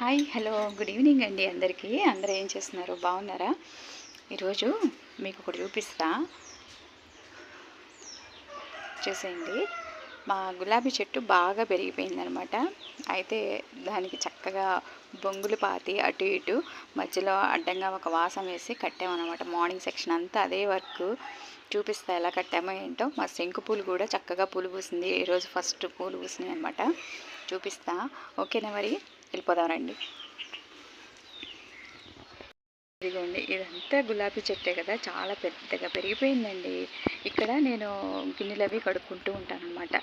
Hi hello good evening అండి అందరికీ. అందరూ ఏం చేస్తున్నారు? బాగున్నారా? ఈరోజు మీకు ఒకటి చూపిస్తా. చూసేయండి. మా గులాబీ చెట్టు బాగా పెరిగిపోయిందనమాట. అయితే దానికి చక్కగా బొంగులు పాతి అటు ఇటు మధ్యలో అడ్డంగా ఒక వాసం వేసి కట్టామన్నమాట మార్నింగ్ సెక్షన్ అంతా అదే వర్క్. చూపిస్తా ఎలా కట్టామో ఏంటో. మా శంకు పూలు కూడా చక్కగా పూలు పూసింది. ఈరోజు ఫస్ట్ పూలు పూసినాయి అనమాట చూపిస్తా. ఓకేనా మరి? వెళ్ళిపోదామండి. ఇదిగోండి ఇదంతా గులాబీ చెట్టే కదా చాలా పెద్దగా పెరిగిపోయిందండి. ఇక్కడ నేను గిన్నెలు అవి కడుక్కుంటూ ఉంటాను అనమాట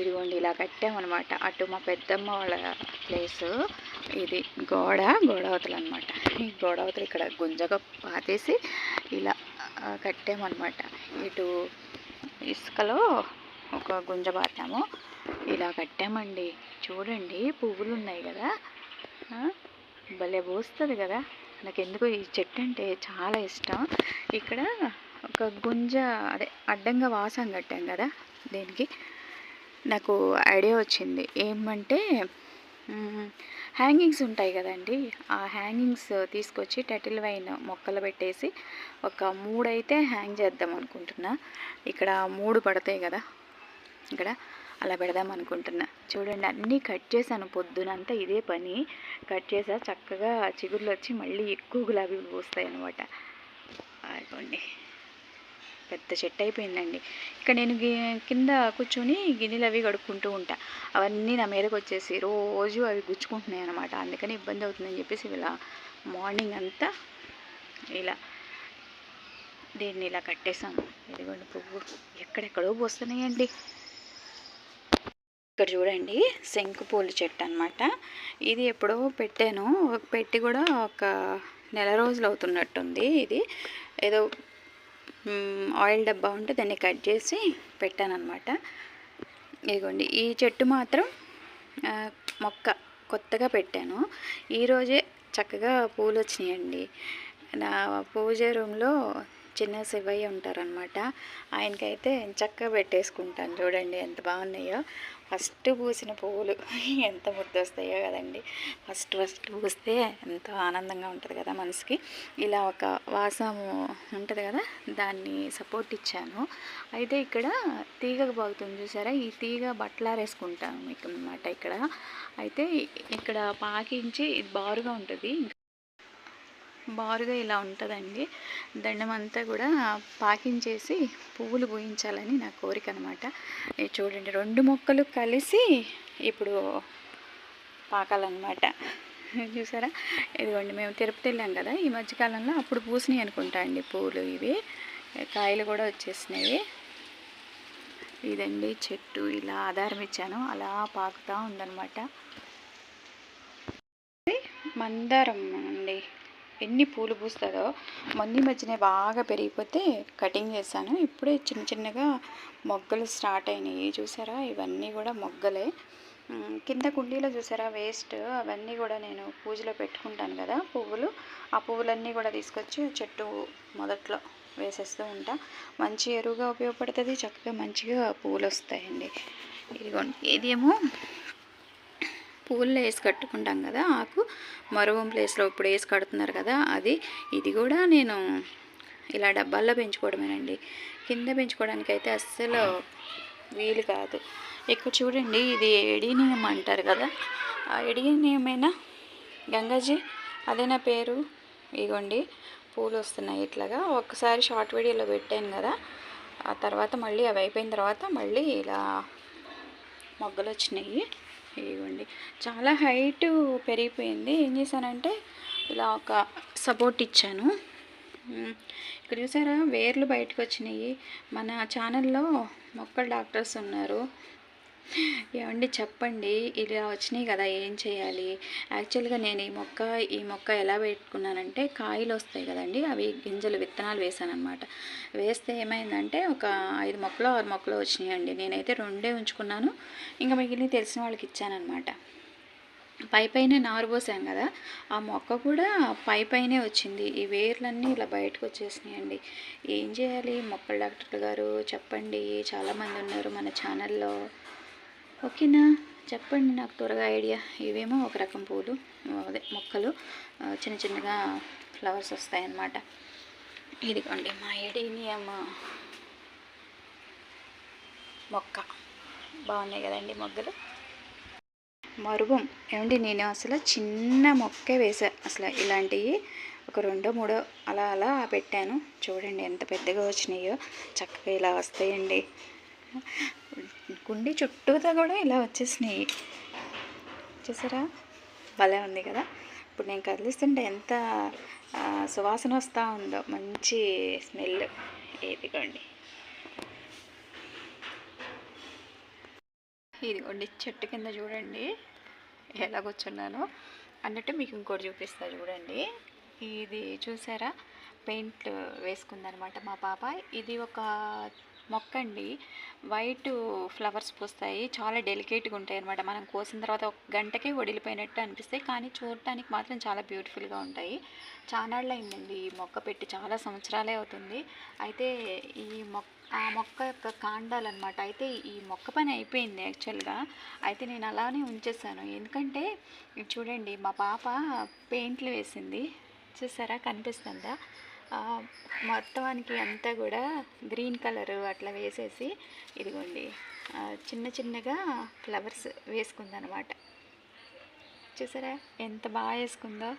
ఇదిగోండి ఇలా కట్టామన్నమాట. అటు మా పెద్దమ్మ వాళ్ళ ప్లేసు ఇది గోడ గోడవతలు అనమాట ఈ గోడవతలు ఇక్కడ గుంజగా పాతేసి ఇలా కట్టామన్నమాట. ఇటు ఇసుకలో ఒక గుంజ పాతాము. ఇలా కట్టామండి. చూడండి పువ్వులు ఉన్నాయి కదా. భలే పోస్తుంది కదా. నాకు ఎందుకు ఈ చెట్టు అంటే చాలా ఇష్టం. ఇక్కడ ఒక గుంజ అదే అడ్డంగా వాసం కట్టాం కదా దీనికి. నాకు ఐడియా వచ్చింది. ఏమంటే హ్యాంగింగ్స్ ఉంటాయి కదండి. ఆ హ్యాంగింగ్స్ తీసుకొచ్చి టటిల్ వైన్ మొక్కలు పెట్టేసి ఒక మూడైతే హ్యాంగ్ చేద్దాం అనుకుంటున్నా. ఇక్కడ మూడు పడతాయి కదా. ఇక్కడ అలా పెడదాం అనుకుంటున్నా. చూడండి అన్నీ కట్ చేశాను పొద్దునంతా ఇదే పని. కట్ చేసా చక్కగా చిగుర్లు వచ్చి మళ్ళీ ఎక్కువ గులాబీలు పూస్తాయి అనమాట అదిగోండి పెద్ద చెట్టు అయిపోయిందండి. ఇక్కడ నేను గి- కింద కూర్చొని గిన్నెలు అవి కడుక్కుంటూ ఉంటా. అవన్నీ నా మీదకి వచ్చేసి రోజు అవి గుచ్చుకుంటున్నాయి అనమాట అందుకని ఇబ్బంది అవుతుందని చెప్పేసి ఇలా మార్నింగ్ అంతా ఇలా దీన్ని ఇలా కట్టేశాను. ఇదిగోండి పువ్వు. ఎక్కడెక్కడో పోస్తున్నాయండి. ఇక్కడ చూడండి శంకు పూల చెట్టు అనమాట ఇది ఎప్పుడో పెట్టాను. ఒక పెట్టి కూడా ఒక నెల రోజులు అవుతున్నట్టుంది ఇది. ఏదో ఆయిల్ డబ్బా ఉంటే దాన్ని కట్ చేసి పెట్టాను అనమాట ఇదిగోండి ఈ చెట్టు మాత్రం మొక్క కొత్తగా పెట్టాను. ఈరోజే చక్కగా పూలు వచ్చినాయండి నా పూజ రూమ్లో చిన్న శివయ్య ఉంటారనమాట ఆయనకైతే చక్కగా పెట్టేసుకుంటాను చూడండి ఎంత బాగున్నాయో. ఫస్ట్ పూసిన పువ్వులు ఎంత ముద్దొస్తాయో కదండి. ఫస్ట్ ఫస్ట్ పూస్తే ఎంత ఆనందంగా ఉంటుంది కదా మనసుకి. ఇలా ఒక వాసము ఉంటుంది కదా దాన్ని సపోర్ట్ ఇచ్చాను. అయితే ఇక్కడ తీగకు బాగుతుంది చూసారా? ఈ తీగ బట్టలారేసుకుంటాను మీకు అనమాట ఇక్కడ. అయితే ఇక్కడ పాకించి ఇది బారుగా ఉంటుంది. బారుగా ఇలా ఉంటుందండి. దండమంతా కూడా పాకించేసి పువ్వులు పూయించాలని నా కోరిక అనమాట చూడండి రెండు మొక్కలు కలిసి ఇప్పుడు పాకాలన్నమాట. చూసారా? ఇదిగోండి మేము తిరుపతి వెళ్ళాం కదా ఈ మధ్యకాలంలో అప్పుడు పూసినాయి అనుకుంటా అండి పూలు ఇవి. కాయలు కూడా వచ్చేసినాయి. ఇదండి చెట్టు ఇలా ఆధారం ఇచ్చాను అలా పాకుతూ ఉందన్నమాట. మందారం ఎన్ని పూలు పూస్తుందో మొన్న మధ్యనే బాగా పెరిగిపోతే కటింగ్ చేశాను. ఇప్పుడే చిన్న చిన్నగా మొగ్గలు స్టార్ట్ అయినాయి. చూసారా? ఇవన్నీ కూడా మొగ్గలే. కింద కుండీలో చూసారా? వేస్ట్. అవన్నీ కూడా నేను పూజలో పెట్టుకుంటాను కదా పువ్వులు. ఆ పువ్వులన్నీ కూడా తీసుకొచ్చి చెట్టు మొదట్లో వేసేస్తూ ఉంటా. మంచి ఎరువుగా ఉపయోగపడుతుంది. చక్కగా మంచిగా పువ్వులు వస్తాయండి. ఇదిగోండి. ఇదేమో పువ్వుల్లో వేసి కట్టుకుంటాం కదా ఆకు. మరువం ప్లేస్లో ఇప్పుడు వేసి కడుతున్నారు కదా అది ఇది కూడా నేను ఇలా డబ్బాల్లో పెంచుకోవడమేనండి. కింద పెంచుకోవడానికి అయితే అస్సలు వీలు కాదు. ఇక్కడ చూడండి ఇది ఎడీనియం అంటారు కదా ఆ ఎడీనియమేనా గంగాజీ అదే నా పేరు. ఇగోండి పూలు వస్తున్నాయి ఇట్లాగా. ఒక్కసారి షార్ట్ వీడియోలో పెట్టాను కదా ఆ తర్వాత మళ్ళీ అవి అయిపోయిన తర్వాత మళ్ళీ ఇలా మొగ్గలు వచ్చినాయి ఇదిగోండి చాలా హైట్ పెరిగిపోయింది. ఏం చేశానంటే ఇలా ఒక సపోర్ట్ ఇచ్చాను. ఇక్కడ చూసారా? వేర్లు బయటకు వచ్చినాయి. మన ఛానల్లో మొక్కల డాక్టర్స్ ఉన్నారు. ఏమండి చెప్పండి. ఇలా వచ్చినాయి కదా ఏం చేయాలి? యాక్చువల్గా నేను ఈ మొక్క ఈ మొక్క ఎలా పెట్టుకున్నానంటే కాయలు వస్తాయి కదండి అవి గింజలు విత్తనాలు వేసాను అనమాట వేస్తే ఏమైందంటే ఒక ఐదు మొక్కలు ఆరు మొక్కలు వచ్చినాయండి. నేనైతే రెండే ఉంచుకున్నాను. ఇంకా మిగిలిన తెలిసిన వాళ్ళకి ఇచ్చానమాట పై పైన నారు పోసాం కదా ఆ మొక్క కూడా పై పైనే వచ్చింది. ఈ వేర్లన్నీ ఇలా బయటకు వచ్చేసినాయండి. ఏం చేయాలి? మొక్కల డాక్టర్ గారు చెప్పండి. చాలామంది ఉన్నారు మన ఛానల్లో. ఓకేనా? చెప్పండి నాకు త్వరగా ఐడియా. ఇవేమో ఒక రకం పూలు అదే మొక్కలు చిన్న చిన్నగా ఫ్లవర్స్ వస్తాయన్నమాట. ఇదిగోండి మా ఎడీనియం మొక్క. బాగున్నాయి కదండి మొగ్గలు? మరువం. ఏమండి నేను అసలు చిన్న మొక్కే వేసా. అసలు ఇలాంటివి ఒక రెండో మూడో అలా అలా పెట్టాను. చూడండి ఎంత పెద్దగా వచ్చినాయో. చక్కగా ఇలా వస్తాయండి. కుండీ చుట్టూతా కూడా ఇలా వచ్చేసినాయి. చూసారా? భలే ఉంది కదా? ఇప్పుడు నేను కదిలిస్తుంటే ఎంత సువాసన వస్తూ ఉందో. మంచి స్మెల్. ఇదిగోండి. ఇదిగోండి చెట్టు కింద చూడండి. ఎలా కూర్చున్నాను. అన్నట్టు మీకు ఇంకోటి చూపిస్తా చూడండి. ఇది చూసారా? పెయింట్ వేసుకుందనమాట మా పాప. ఇది ఒక మొక్క అండి వైట్ ఫ్లవర్స్ పూస్తాయి. చాలా డెలికేట్గా ఉంటాయి అనమాట మనం కోసిన తర్వాత ఒక గంటకే వడిలిపోయినట్టు అనిపిస్తాయి. కానీ చూడటానికి మాత్రం చాలా బ్యూటిఫుల్గా ఉంటాయి. చానాళ్ళు అయిందండి ఈ మొక్క పెట్టి. చాలా సంవత్సరాలే అవుతుంది. అయితే ఈ మొక్క ఆ మొక్క యొక్క కాండాలు అనమాట అయితే ఈ మొక్క పని అయిపోయింది యాక్చువల్గా. అయితే నేను అలానే ఉంచేసాను. ఎందుకంటే ఇది చూడండి మా పాప పెయింట్లు వేసింది. చూసారా? కనిపిస్తుందా? మొత్తానికి అంతా కూడా గ్రీన్ కలర్ అట్లా వేసేసి ఇదిగోండి చిన్న చిన్నగా ఫ్లవర్స్ వేసుకుందనమాట. చూసారా? ఎంత బాగా వేసుకుందో.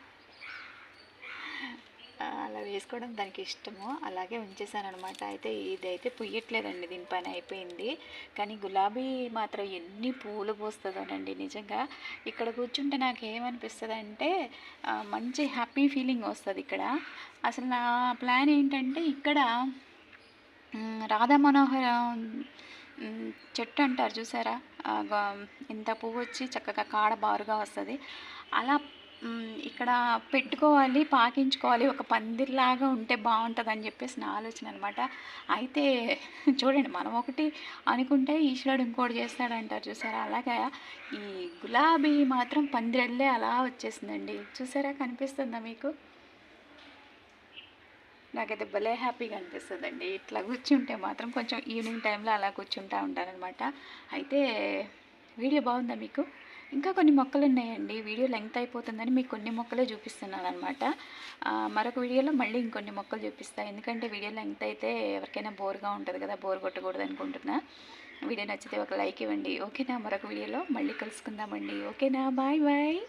అలా వేసుకోవడం దానికి ఇష్టము. అలాగే ఉంచేసాను అనమాట అయితే ఇదైతే పుయ్యట్లేదండి. దీని పని అయిపోయింది. కానీ గులాబీ మాత్రం ఎన్ని పూలు పూస్తుందోనండి. నిజంగా ఇక్కడ కూర్చుంటే నాకు ఏమనిపిస్తుంది అంటే మంచి హ్యాపీ ఫీలింగ్ వస్తుంది ఇక్కడ. అసలు నా ప్లాన్ ఏంటంటే ఇక్కడ రాధా మనోహర చెట్టు అంటారు చూసారా? ఇంత పువ్వు వచ్చి చక్కగా కాడ బారుగా వస్తుంది. అలా ఇక్కడ పెట్టుకోవాలి పాకించుకోవాలి ఒక పందిరిలాగా ఉంటే బాగుంటుంది అని చెప్పేసి నా ఆలోచన అనమాట అయితే చూడండి మనం ఒకటి అనుకుంటే ఈశ్వరుడు ఇంకోటి చేస్తాడంటారు చూసారా? అలాగా ఈ గులాబీ మాత్రం పందిరల్లే అలా వచ్చేసిందండి. చూసారా? కనిపిస్తుందా మీకు? నాకైతే భలే హ్యాపీగా అనిపిస్తుందండి. ఇట్లా కూర్చుంటే మాత్రం కొంచెం ఈవినింగ్ టైంలో అలా కూర్చుంటా ఉంటానన్నమాట అయితే వీడియో బాగుందా మీకు? ఇంకా కొన్ని మొక్కలు ఉన్నాయండి వీడియో లెంగ్త్ అయిపోతుందని మీకు కొన్ని మొక్కలే చూపిస్తున్నాను అనమాట మరొక వీడియోలో మళ్ళీ ఇంకొన్ని మొక్కలు చూపిస్తాను ఎందుకంటే వీడియో లెంగ్త్ అయితే ఎవరికైనా బోర్గా ఉంటుంది కదా బోర్ కొట్టకూడదు అనుకుంటున్నా. వీడియో నచ్చితే ఒక లైక్ ఇవ్వండి. ఓకేనా? మరొక వీడియోలో మళ్ళీ కలుసుకుందామండి. ఓకేనా? Bye bye.